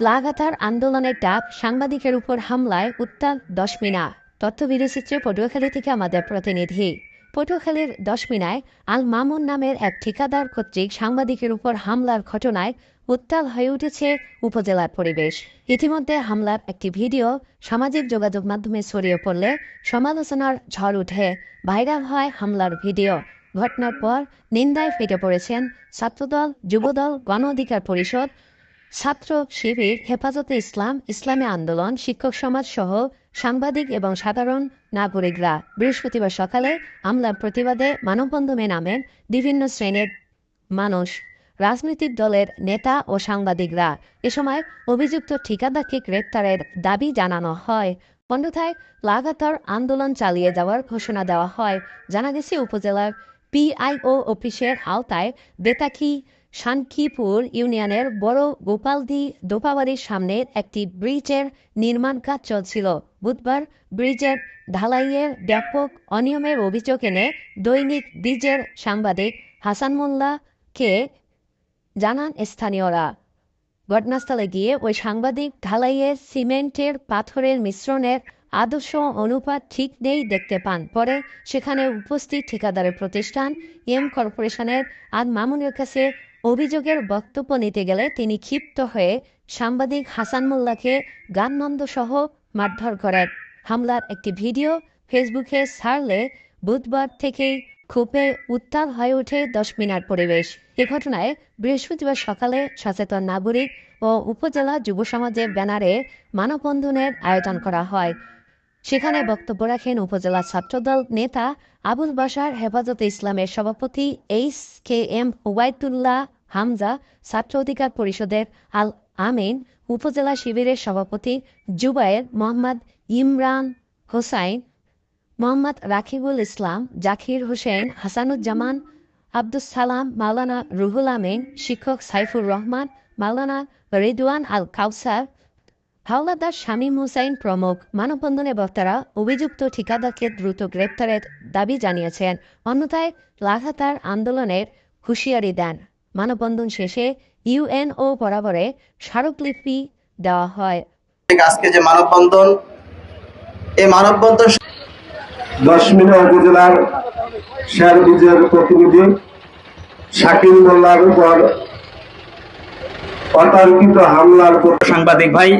লাগাতার আন্দোলনের ডাক সাংবাদিকের উপর হামলায় উত্তাল দশমিনা। তথ্য বিরচিত্রে পটুয়াখালী থেকে আমাদের প্রতিনিধি। পটুয়াখালীর দশমিনায় আল মামুন নামের এক ঠিকাদার কর্তৃক সাংবাদিকের উপর হামলার ঘটনায় উত্তাল হয়ে উঠেছে উপজেলার পরিবেশ। ইতিমধ্যে হামলার একটি ভিডিও সামাজিক যোগাযোগ মাধ্যমে ছড়িয়ে পড়লে সমালোচনার ঝড় উঠে। ভাইরাল হয় হামলার ভিডিও। ঘটনার পর নিন্দায় ফেটে পড়েছেন ছাত্রদল, যুবদল গণ অধিকার পরিষদ ছাত্র শিবির, হেফাজতে ইসলাম, ইসলামী আন্দোলন, শিক্ষক সমাজ সহ সাংবাদিক এবং সাধারণ নাগরিকরা বৃহস্পতিবার সকালে হামলার প্রতিবাদে মানববন্ধনে নামেন বিভিন্ন শ্রেণির মানুষ। রাজনৈতিক দলের নেতা ও সাংবাদিকরা এ সময় অভিযুক্ত ঠিকাদারকে গ্রেপ্তারের দাবি জানানো হয়। অন্যথায় লাগাতার আন্দোলন চালিয়ে যাওয়ার ঘোষণা দেওয়া হয়। জানা গেছে, উপজেলার পিআইও অফিসের আওতায় বেতাকি শানকিপুর ইউনিয়নের বড় গোপালদি দোপাবাড়ির সামনে একটি ব্রিজের নির্মাণ কাজ চলছিল। বুধবার ব্রিজের ঢালাইয়ের ব্যাপক অনিয়মের অভিযোগ এনে দৈনিক ব্রিজের সাংবাদিক হাসান মোল্লাকে জানান স্থানীয়রা। ঘটনাস্থলে গিয়ে ওই সাংবাদিক ঢালাইয়ে সিমেন্টের পাথরের মিশ্রণের আদর্শ অনুপাত ঠিক নেই দেখতে পান। পরে সেখানে উপস্থিত ঠিকাদারের প্রতিষ্ঠান, এম কর্পোরেশনের আদ মামুনের কাছে অভিযোগের বক্তব্য নিতে গেলে তিনি ক্ষিপ্ত হয়ে সাংবাদিক হাসান মোল্লাকে গাননন্দ সহ মারধর করেন। হামলার একটি ভিডিও ফেসবুকে ছাড়লে বুধবার থেকেই ক্ষোভে উত্তাল হয়ে ওঠে দশ মিনার পরিবেশ। এ ঘটনায় বৃহস্পতিবার সকালে সচেতন নাগরিক ও উপজেলা যুব সমাজের ব্যানারে মানববন্ধনের আয়োজন করা হয়। সেখানে বক্তব্য রাখেন উপজেলা ছাত্রদল নেতা আবুল বাসার হেফাজতে ইসলামের সভাপতি H K M Waitullah Hamza, ছাত্র অধিকার পরিষদের আল আমিন, উপজেলা শিবিরের সভাপতি জুবায়ের মোহাম্মদ ইমরান হোসাইন, মোহাম্মদ রাকিবুল ইসলাম, জাকির হোসেন, হাসানুজ্জামান, আব্দুস সালাম, মাওলানা রুহুল আমিন, শিক্ষক সাইফুর রহমান, মাওলানা রিদওয়ান আল কাউসার হাওলাদার শামীম হুসাইন প্রমুখ মানববন্ধনে বক্তারা অভিযুক্ত ঠিকাদারকে দ্রুত গ্রেপ্তারের দাবি জানিয়েছেন। অন্যথায় লাগাতার আন্দোলনের হুঁশিয়ারি দেন। মানববন্ধন শেষে ইউএনও বরাবরে স্মারকলিপি দেওয়া হয়। আজকে যে মানববন্ধন এই মানববন্ধন দশমিনা উপজেলার শেয়ারবিজের প্রতিনিধি শাকিল মোল্লার উপর অতর্কিত হামলার পর সাংবাদিক ভাই